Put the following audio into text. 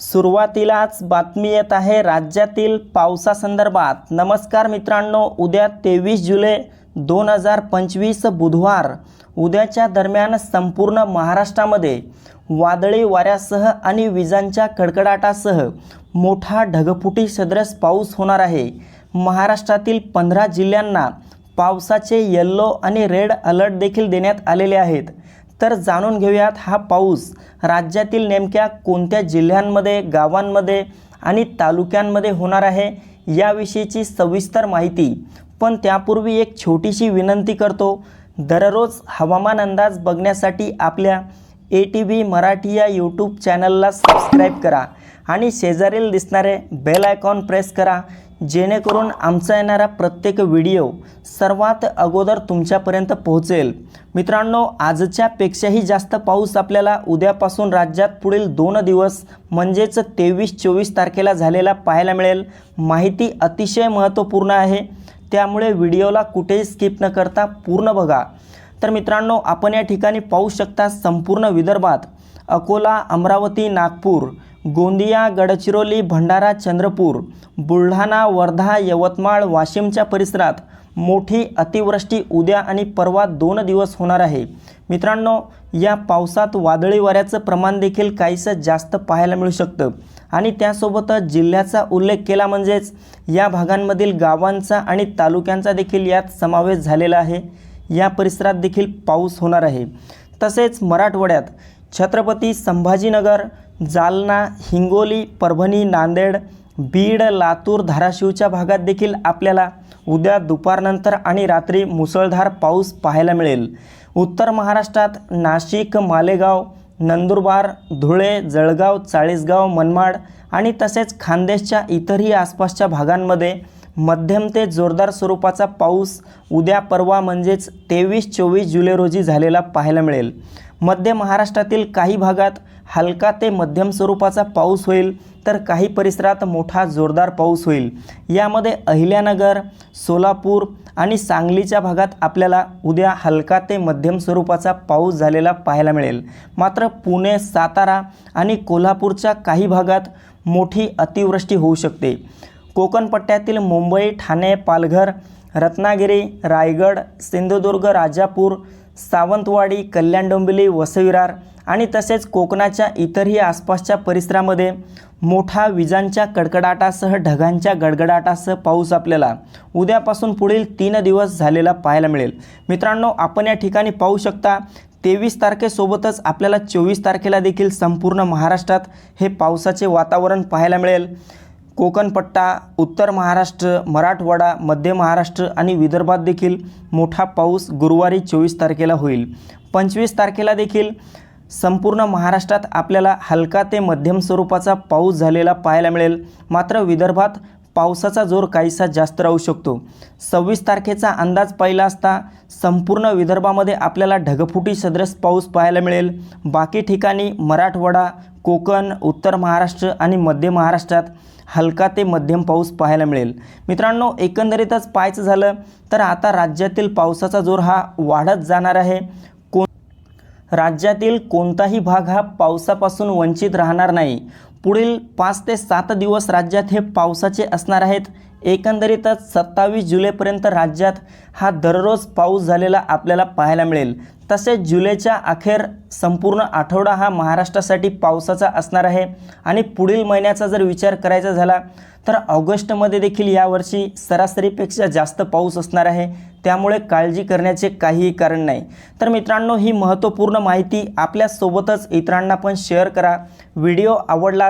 सुरुवातीलाच बातमी येत आहे राज्यातील पावसासंदर्भात. नमस्कार मित्रांनो उद्या तेवीस जुलै दोन हजार पंचवीस बुधवार. उद्याच्या दरम्यान संपूर्ण महाराष्ट्रामध्ये वादळी वाऱ्यासह आणि विजांच्या कडकडाटासह मोठा ढगफुटी सदरस पाऊस होणार आहे. महाराष्ट्रातील पंधरा जिल्ह्यांना पावसाचे येल्लो आणि रेड अलर्ट देखील देण्यात आलेले आहेत. तर जाणून घेऊयात हा पाऊस राज्यातील नेमक्या कोणत्या जिल्ह्यांमध्ये गावांमध्ये आणि तालुक्यांमध्ये होणार आहे याविषयीची सविस्तर माहिती. पण त्यापूर्वी एक छोटीशी विनंती करतो. दररोज हवामान अंदाज बघण्यासाठी आपल्या ए टी व्ही मराठी या यूट्यूब चॅनलला सबस्क्राईब करा आणि शेजारील दिसणारे बेल आयकॉन प्रेस करा. जेणेकरून आमचा येणारा प्रत्येक व्हिडिओ सर्वात अगोदर तुमच्यापर्यंत पोहोचेल. मित्रांनो आजच्यापेक्षाही जास्त पाऊस आपल्याला उद्यापासून राज्यात पुढील दोन दिवस म्हणजेच तेवीस चोवीस तारखेला झालेला पाहायला मिळेल. माहिती अतिशय महत्त्वपूर्ण आहे. त्यामुळे व्हिडिओला कुठेही स्किप न करता पूर्ण बघा. तर मित्रांनो आपण या ठिकाणी पाहू शकता संपूर्ण विदर्भात अकोला अमरावती नागपूर गोंदिया गडचिरोली भंडारा चंद्रपूर बुलढाणा वर्धा यवतमाळ वाशिमच्या परिसरात मोठी अतिवृष्टी उद्या आणि परवा दोन दिवस होणार आहे. मित्रांनो या पावसात वादळी वाऱ्याचं प्रमाण देखील काहीसं जास्त पाहायला मिळू शकतं. आणि त्यासोबतच जिल्ह्याचा उल्लेख केला म्हणजेच या भागांमधील गावांचा आणि तालुक्यांचा देखील यात समावेश झालेला आहे. या परिसरात देखील पाऊस होणार आहे. तसेच मराठवाड्यात छत्रपती संभाजीनगर जालना हिंगोली परभणी नांदेड बीड लातूर धाराशिवच्या भागात देखील आपल्याला उद्या दुपारनंतर आणि रात्री मुसळधार पाऊस पाहायला मिळेल. उत्तर महाराष्ट्रात नाशिक मालेगाव नंदुरबार धुळे जळगाव चाळीसगाव मनमाड आणि तसेच खानदेशच्या इतरही आसपासच्या भागांमध्ये मध्यम ते जोरदार स्वरूपाचा पाऊस उद्या परवा म्हणजेच तेवीस चोवीस जुलै रोजी झालेला पाहायला मिळेल. मध्य महाराष्ट्रातील काही भागात हलका ते मध्यम स्वरूपाचा पाऊस होईल तर काही परिसरात मोठा जोरदार पाऊस होईल. यामध्ये अहिल्यानगर सोलापूर आणि सांगलीच्या भागात आपल्याला उद्या हलका ते मध्यम स्वरूपाचा पाऊस झालेला पाहायला मिळेल. मात्र पुणे सातारा आणि कोल्हापूरच्या काही भागात मोठी अतिवृष्टी होऊ शकते. कोकण पट्ट्यातील मुंबई ठाणे पालघर रत्नागिरी रायगड सिंधुदुर्ग राजापूर सावंतवाडी कल्याण डोंबिवली वसविरार आणि तसेच कोकणाच्या इतरही आसपासच्या परिसरामध्ये मोठा विजांच्या कडकडाटासह ढगांच्या गडगडाटासह पाऊस आपल्याला उद्यापासून पुढील तीन दिवस झालेला पाहायला मिळेल. मित्रांनो आपण या ठिकाणी पाहू शकता तेवीस तारखेसोबतच आपल्याला चोवीस तारखेला देखील संपूर्ण महाराष्ट्रात हे पावसाचे वातावरण पाहायला मिळेल. कोकणपट्टा उत्तर महाराष्ट्र मराठवाडा मध्य महाराष्ट्र आणि विदर्भात देखील मोठा पाऊस गुरुवारी चोवीस तारखेला होईल. पंचवीस तारखेला देखील संपूर्ण महाराष्ट्रात आपल्याला हलका ते मध्यम स्वरूपाचा पाऊस झालेला पाहायला मिळेल. मात्र विदर्भात पावसाचा जोर काहीसा जास्त राहू शकतो. सव्वीस तारखेचा अंदाज पाहिला असता संपूर्ण विदर्भामध्ये आपल्याला ढगफुटी सदृश पाऊस पाहायला मिळेल. बाकी ठिकाणी मराठवाडा कोकण उत्तर महाराष्ट्र आणि मध्य महाराष्ट्रात हलका ते मध्यम पाऊस पाहायला मिळेल. मित्रांनो एकंदरीतच पाहायचं झालं तर आता राज्यातील पावसाचा जोर हा वाढत जाणार आहे. कोण राज्यातील कोणताही भाग हा पावसापासून वंचित राहणार नाही. पुढील पाच ते सात दिवस राज्यात हे पावसाचे असणार आहेत. एकंदरीतच सत्तावीस जुलैपर्यंत राज्यात हा दररोज पाऊस झालेला आपल्याला पाहायला मिळेल. तसेच जुलैच्या अखेर संपूर्ण आठवडा हा महाराष्ट्रासाठी पावसाचा असणार आहे. आणि पुढील महिन्याचा जर विचार करायचा झाला तर ऑगस्टमध्ये देखील यावर्षी सरासरीपेक्षा जास्त पाऊस असणार आहे. त्यामुळे काळजी करण्याचे काहीही कारण नाही. तर मित्रांनो ही महत्त्वपूर्ण माहिती आपल्यासोबतच इतरांना पण शेअर करा. व्हिडिओ आवडला